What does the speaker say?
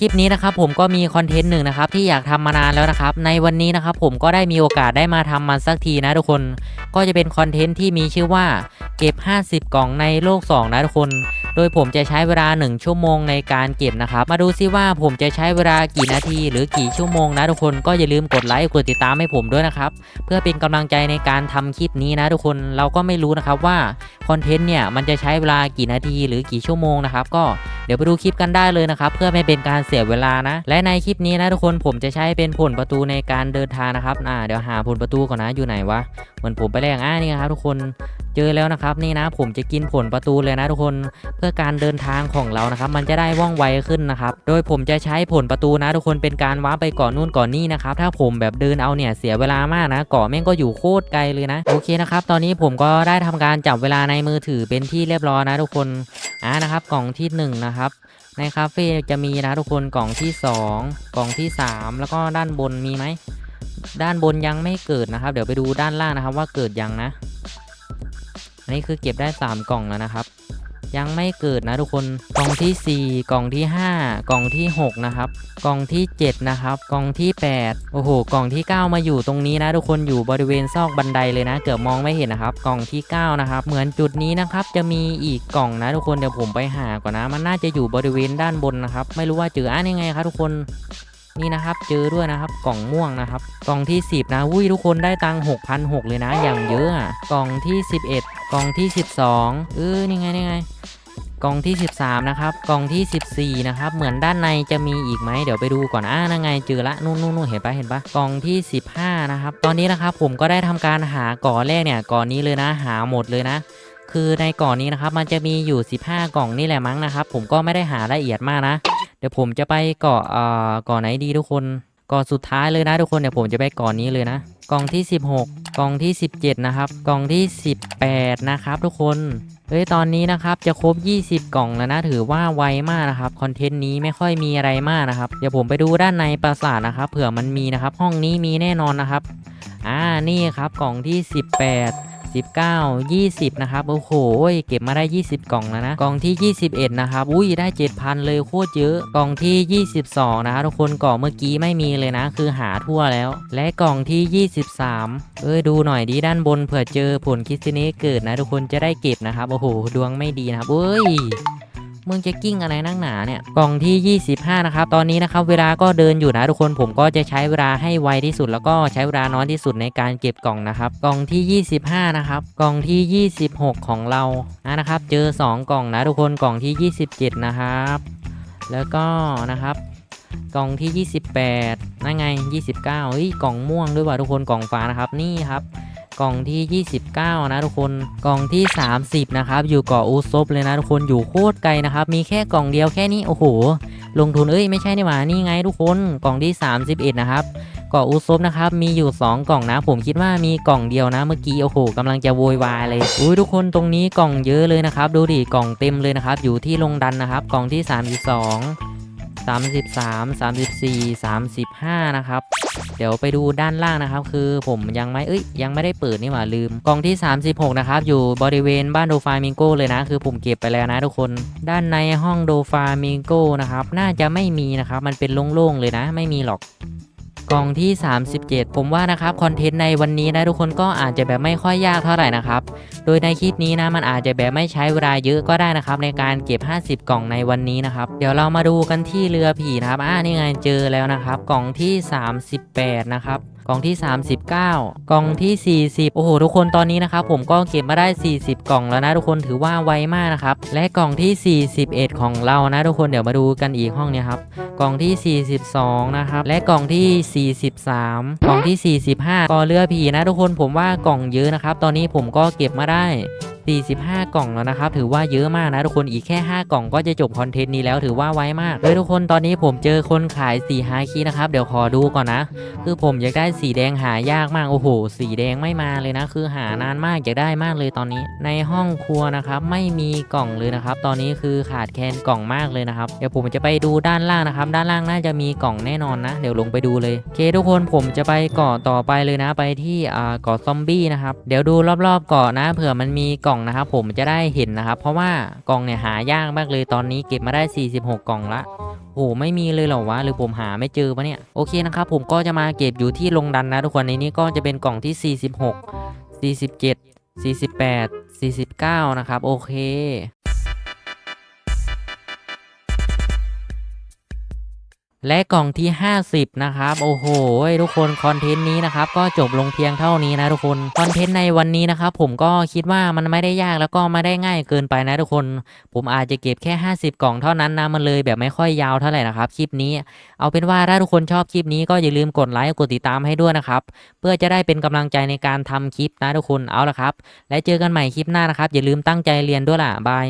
คลิปนี้นะครับผมก็มีคอนเทนต์หนึ่งนะครับที่อยากทำมานานแล้วนะครับ ในวันนี้นะครับผมก็ได้มีโอกาสได้มาทำมันสักทีนะทุกคน ก็จะเป็นคอนเทนต์ที่มีชื่อว่าเก็บ 50 กล่องในโลก 2 นะทุกคน โดยผมจะใช้เวลา 1 ชั่วโมงในการเก็บนะครับ มาดูซิว่าผมจะใช้เวลากี่นาที หรือกี่ชั่วโมงนะทุกคนก็อย่าลืมกดไลค์กดติดตามให้ผมด้วยนะครับ เพื่อเป็นกำลังใจในการทำคลิปนี้นะทุกคนเราก็ไม่รู้นะครับว่าคอนเทนต์เนี่ยมันจะใช้เวลากี่นาทีหรือกี่ชั่วโมงนะครับก็เดี๋ยวไปดูคลิปกันได้เลยนะครับ เพื่อไม่เป็นการเสียเวลานะ และในคลิปนี้นะทุกคนผมจะใช้เป็นผลประตูในการเดินทางนะครับอ่าเดี๋ยวหาผลประตูก่อนนะอยู่ไหนวะเหมือนผมไปแลกอ่านี่ครับทุกคน เจอแล้วนะครับนี่นะผมจะกินผลประตูเลยนะทุกคนเพื่อการเดินทางของเรานะครับมันจะได้ว่องไวขึ้นนะครับโดยผมจะใช้ผลประตูนะ ทุกคนเป็นการว้าไปกาะนู่นก่อนนี่นะครับถ้าผมแบบเดินเอาเนี่ยเสียเวลามากนะเกาะแม่งก็อยู่โคตรไกลเลยนะโอเคนะครับตอนนี้ผมก็ได้ทำการจับเวลาในมือถือเป็นที่เรียบร้อยนะทุกคนอ่านะครับกล่องที่หนึ่งนะครับในคาเฟ่จะมีนะทุกคนกล่องที่ 2 กล่องที่ 3 แล้วก็ด้านบนมีไหมด้านบนยังไม่เกิดนะครับ เดี๋ยวไปดูด้านล่างนะครับว่าเกิดยังนะ อันนี้คือเก็บได้ 3 กล่องแล้วนะครับ ยังไม่เกิดนะทุกคนกล่องที่ 4 กล่องที่ 5 กล่องที่ 6 นะครับ กล่องที่ 7 นะครับ กล่องที่ 8 โอ้โห กล่องที่ 9 มาอยู่ตรงนี้นะทุกคนอยู่บริเวณซอกบันไดเลยนะ เกือบมองไม่เห็นนะครับ กล่องที่ 9 นะครับ เหมือนจุดนี้นะครับจะมีอีกกล่องนะทุกคนเดี๋ยวผมไปหาก่อนนะ มันน่าจะอยู่บริเวณด้านบนนะครับ ไม่รู้ว่าเจออ่านยังไงครับทุกคน นี่นะครับ เจอด้วยนะครับ กล่องม่วงนะครับ กล่องที่ 10 นะวุ้ยทุกคนได้ตังค์6,600เลยนะ อย่างเยอะอะกล่องที่ 11 กล่องที่ 12เออนี่ไงนี่ไงกล่องที่ 13 นะครับ กล่องที่ 14 นะครับ เหมือนด้านในจะมีอีกไหม เดี๋ยวไปดูก่อนอ่านั่นไงเจอละ นู่นนู่นเห็นปะเห็นปะกล่องที่ 15 นะครับ ตอนนี้นะครับผมก็ได้ทำการหาก่อแรกเนี่ย ก่อนนี้เลยนะ หาหมดเลยนะ คือในก่อนนี้นะครับ มันจะมีอยู่ 15 กล่องนี่แหละมั้งนะครับ ผมก็ไม่ได้หาละเอียดมากนะ เดี๋ยวผมจะไปเกาะเอ่อเกาะไหนดีทุกคนเกาะสุดท้ายเลยนะทุกคนเดี๋ยวผมจะไปเกาะนี้เลยนะกล่องที่ 16กล่องที่ 17 นะครับกล่องที่ 18 นะครับทุกคนเฮ้ยตอนนี้นะครับจะครบ 20 กล่องแล้วนะถือว่าไวมากนะครับคอนเทนต์นี้ไม่ค่อยมีอะไรมากนะครับเดี๋ยวผมไปดูด้านในปราสาทนะครับเผื่อมันมีนะครับห้องนี้มีแน่นอนนะครับอ่านี่ครับกล่องที่ 18 19 20 นะครับ โอ้โห เก็บมาได้ 20 กล่องแล้วนะ กล่องที่ 21 นะครับ อุ้ย ได้ 7,000 เลยโคตรเยอะ กล่องที่ 22 นะครับทุกคนกล่องเมื่อกี้ไม่มีเลยนะ คือหาทั่วแล้ว และกล่องที่ 23 เอ้ย ดูหน่อยดีด้านบนเผื่อเจอผลคิสติเน่เกิดนะ ทุกคนจะได้เก็บนะครับ โอ้โห ดวงไม่ดีนะครับเอ้ย มึงจะกิ้งอะไรนักหนาเนี่ยกล่องที่ 25 นะครับ ตอนนี้นะครับเวลาก็เดินอยู่นะทุกคนผมก็จะใช้เวลาให้ไวที่สุด แล้วก็ใช้เวลาน้อยที่สุดในการเก็บกล่องนะครับ กล่องที่ 25 นะครับ กล่องที่ 26 ของเราอะนะครับ เจอ 2 กล่องนะทุกคนกล่องที่ 27 นะครับ แล้วก็นะครับกล่องที่ 28นั่นไง 29เฮ้ยกล่องม่วงด้วยว่ะทุกคนกล่องฟ้านะครับนี่ครับ กล่องที่ 29 นะทุกคนกล่องที่ 30 นะครับ อยู่เกาะอูซบเลยนะทุกคนอยู่โคตรไกลนะครับ มีแค่กล่องเดียวแค่นี้โอ้โห ลงทุนเอ้ยไม่ใช่นี่หว่านี่ไงทุกคนกล่องที่ 31 นะครับเกาะอูซบนะครับมีอยู่ 2 กล่องนะ ผมคิดว่ามีกล่องเดียวนะเมื่อกี้โอ้โหกำลังจะโวยวายเลยอุ้ยทุกคนตรงนี้กล่องเยอะเลยนะครับ ดูดิกล่องเต็มเลยนะครับ อยู่ที่ลงดันนะครับ กล่องที่ 32 33 34 35 นะครับ เดี๋ยวไปดูด้านล่างนะครับ คือผมยังไม่เอ้ยยังไม่ได้เปิดนี่หว่าลืม กล่องที่ 36 นะครับ อยู่บริเวณบ้านโดฟามิงโกเลยนะ คือผมเก็บไปแล้วนะทุกคน ด้านในห้องโดฟามิงโกนะครับ น่าจะไม่มีนะครับ มันเป็นโล่งๆเลยนะ ไม่มีหรอก กล่องที่ 37 ผมว่านะครับคอนเทนต์ในวันนี้นะทุกคนก็อาจจะแบบไม่ค่อยยากเท่าไหร่นะครับ โดยในคลิปนี้นะมันอาจจะแบบไม่ใช้เวลาเยอะก็ได้นะครับ ในการเก็บ 50 กล่องในวันนี้นะครับ เดี๋ยวเรามาดูกันที่เรือผีนะครับอ่านี่ไงเจอแล้วนะครับ กล่องที่ 38 นะครับ กล่องที่ 39 กล่องที่ 40 โอ้โห ทุกคนตอนนี้นะครับผมก็เก็บมาได้ 40 กล่องแล้วนะทุกคนถือว่าไวมากนะครับ และกล่องที่ 41 ของเรานะทุกคนเดี๋ยวมาดูกันอีกห้องเนี้ครับ กล่องที่ 42 นะครับ และกล่องที่ 43 กล่องที่ 45 ก็เรือผีนะทุกคนผมว่ากล่องเยอะนะครับ ตอนนี้ผมก็เก็บมาได้ 45 กล่องแล้วนะครับ ถือว่าเยอะมากนะทุกคนอีกแค่ 5 กล่องก็จะจบคอนเทนต์นี้แล้วถือว่าไวมากเลยทุกคนตอนนี้ผมเจอคนขายสีฮาคีนะครับ เดี๋ยวขอดูก่อนนะ คือผมอยากได้สีแดงหายากมากโอ้โห สีแดงไม่มาเลยนะ คือหานานมากอยากได้มากเลยตอนนี้ ในห้องครัวนะครับไม่มีกล่องเลยนะครับ ตอนนี้คือขาดแคลนกล่องมากเลยนะครับเดี๋ยวผมจะไปดูด้านล่างนะครับ ด้านล่างน่าจะมีกล่องแน่นอนนะ เดี๋ยวลงไปดูเลยโอเคทุกคนผมจะไปเกาะต่อไปเลยนะ ไปที่เกาะซอมบี้นะครับเดี๋ยวดูรอบๆเกาะนะเผื่อมันมีกล่องนะครับผมจะได้เห็นนะครับ เพราะว่ากล่องเนี่ยหายากมากเลยตอนนี้เก็บมาได้ 46 กล่องละโหหไม่มีเลยเหรอวะหรือผมหาไม่เจอปะเนี่ยโอเคนะครับผมก็จะมาเก็บอยู่ที่ลงดันนะทุกคนในนี้ก็จะเป็นกล่องที่ 46 47 48 49 นะครับ โอเค และกล่องที่ 50 นะครับ โอ้โห ทุกคนคอนเทนต์นี้นะครับ ก็จบลงเพียงเท่านี้นะทุกคนคอนเทนต์ในวันนี้นะครับ ผมก็คิดว่ามันไม่ได้ยากแล้วก็ไม่ได้ง่ายเกินไปนะทุกคน ผมอาจจะเก็บแค่ 50 กล่องเท่านั้นนะมันเลยแบบไม่ค่อยยาวเท่าไหร่นะครับคลิปนี้ เอาเป็นว่าถ้าทุกคนชอบคลิปนี้ก็อย่าลืมกดไลค์กดติดตามให้ด้วยนะครับเพื่อจะได้เป็นกำลังใจในการทำคลิปนะทุกคนเอาละครับ และเจอกันใหม่คลิปหน้านะครับอย่าลืมตั้งใจเรียนด้วยล่ะบาย